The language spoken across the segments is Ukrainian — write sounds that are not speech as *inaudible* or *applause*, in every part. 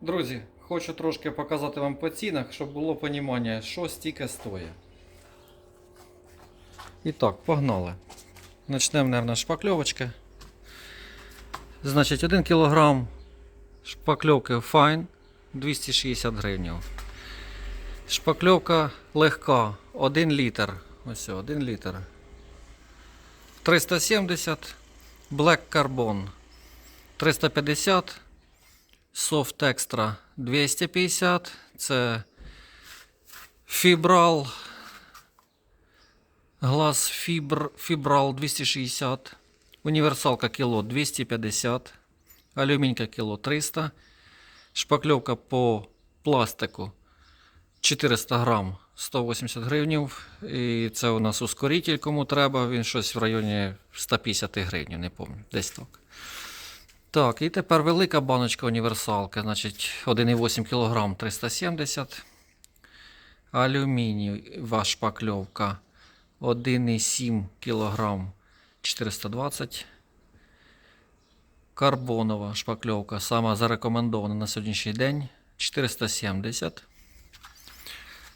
Друзі, хочу трошки показати вам по цінах, щоб було розуміння, що стільки стоїть. І так, погнали. Почнемо, мабуть, шпакльовочки. Значить, 1 кг шпакльовки Fine 260 гривень. Шпакльовка легка 1 літр. Ось 1 літр. 370 Black Carbon 350 Soft Extra 250. Це Fibral. Глаз фібр, Fibral 260. Універсалка кіло 250. Алюмінька кіло 300. Шпакльовка по пластику 400 грам 180 гривень. І це у нас ускоритель, кому треба. Він щось в районі 150 гривень, не пам'ятаю, десь так. Так, і тепер велика баночка універсалка, значить 1,8 кг 370. Алюмінієва шпакльовка 1,7 кг 420. Карбонова шпакльовка, сама зарекомендована на сьогоднішній день 470.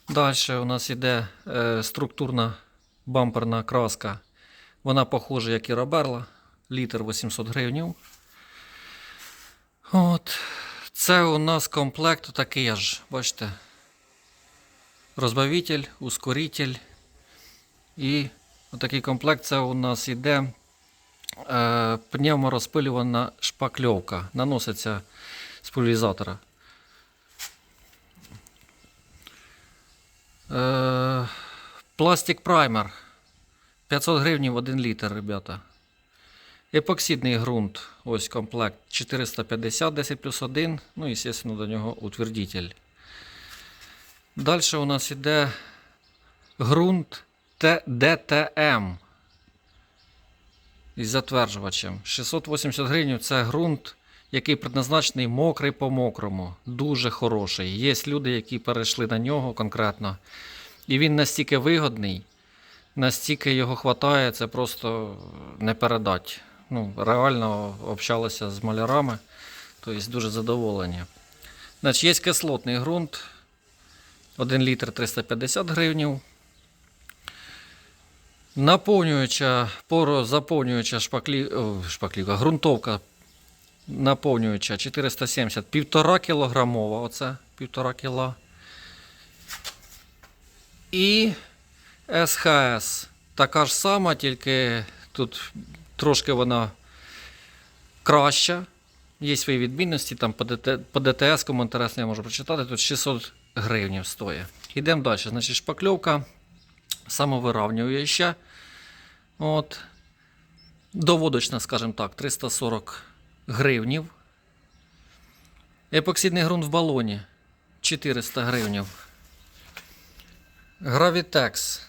Далі у нас йде е, структурна бамперна краска. Вона похожа, як і Роберла. Літр 800 гривень. От. Це у нас комплект такий аж, бачите. Розбавитель, ускоритель. І отакий комплект це у нас іде е, пневморозпилювана шпакльовка. Наноситься з пульвізатора. Е, пластик праймер. 500 гривень в 1 літр, ребята. Епоксидний ґрунт, ось комплект 450, 10 плюс 1. Ну і, звісно, до нього утвердитель. Далі у нас іде ґрунт ДТМ із затверджувачем. 680 гривень це ґрунт, який предназначений мокрий по мокрому. Дуже хороший. Є люди, які перейшли на нього конкретно. І він настільки вигодний, настільки його хватає, це просто не передать. Ну, реально общалися з малярами, тобто дуже задоволені. Значить, є кислотний ґрунт. 1 літр 350 гривень. Наповнююча, порозаповнююча шпаклі, о, шпаклівка, ґрунтовка наповнююча 470, 1,5 кілограмова, оце 1,5 кіла. І СХС така ж сама, тільки тут трошки вона краща. Є свої відмінності, там по, ДТ, по ДТС, кому інтересно, я можу прочитати. Тут 600 гривень стоїть. Йдемо далі. Значить, шпакльовка самовиравнююча. От. Доводочна, скажімо так, 340 гривнів. Епоксидний ґрунт в балоні 400 гривень. Гравітекс.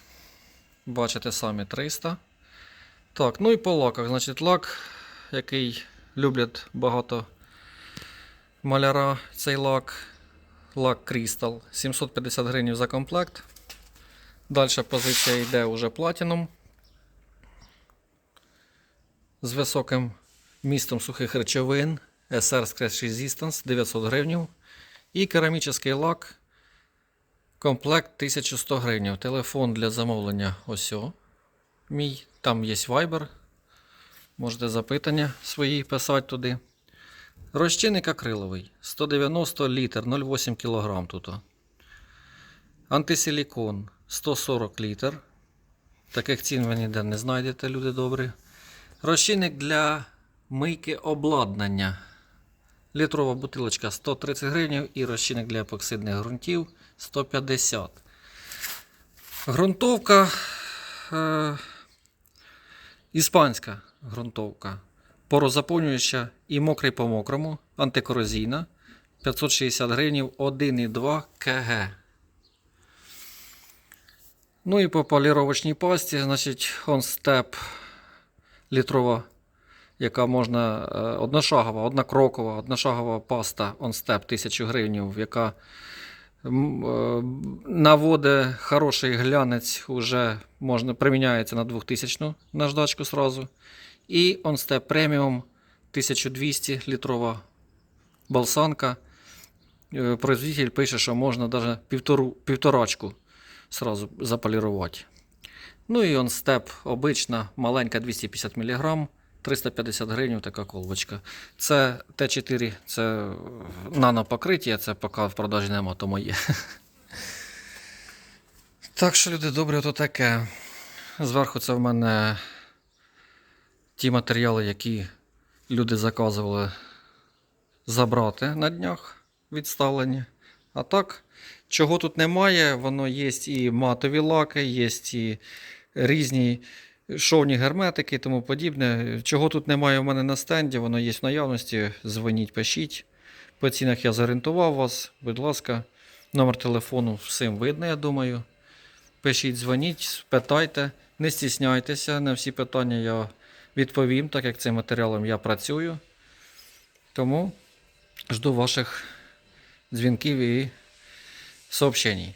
Бачите самі 300. Так, ну і по лаках. Значить, лак, який люблять багато маляра, цей лак. Лак Crystal. 750 гривень за комплект. Далі позиція йде уже платіном. З високим містом сухих речовин. SR Scratch Resistance 900 гривень. І керамічний лак. Комплект 1100 гривень. Телефон для замовлення ось мій. Там є Viber. Можете запитання свої писати туди. Розчинник акриловий 190 літр 0,8 кг тут. Антисилікон 140 літр. Таких цін ви ніде не знайдете, люди добрі. Розчинник для мийки обладнання. Літрова бутилочка 130 гривень і розчинник для епоксидних ґрунтів 150. Грунтовка. Е, іспанська ґрунтовка. Порозаповнююча і мокрий по мокрому. Антикорозійна. 560 гривень 1,2 кг. Ну і по поліровочній пасті, значить, онстеп літрова, яка можна е, одношагова, однокрокова, одношагова паста онстеп 1000 гривень, яка е, наводить хороший глянець, уже можна приміняється на 2000 наждачку сразу. І онстеп преміум 1200 літрова балсанка е, производитель пише, що можна навіть півтору, півторачку сразу заполірувати. Ну і степ обична, маленька 250 мг, 350 гривень така колбочка. Це Т4, це нанопокриття, це поки в продажі нема, то моє. *laughs* Так що, люди добрі, ото таке. Зверху це в мене ті матеріали, які люди заказували забрати на днях відставлені. А так, чого тут немає, воно є і матові лаки, є і різні шовні герметики і тому подібне. Чого тут немає в мене на стенді, воно є в наявності. Дзвоніть, пишіть. По цінах я зорієнтував вас. Будь ласка, номер телефону всім видно, я думаю. Пишіть, дзвоніть, питайте, не стісняйтеся. На всі питання я відповім, так як цим матеріалом я працюю. Тому жду ваших дзвінків і сообщень.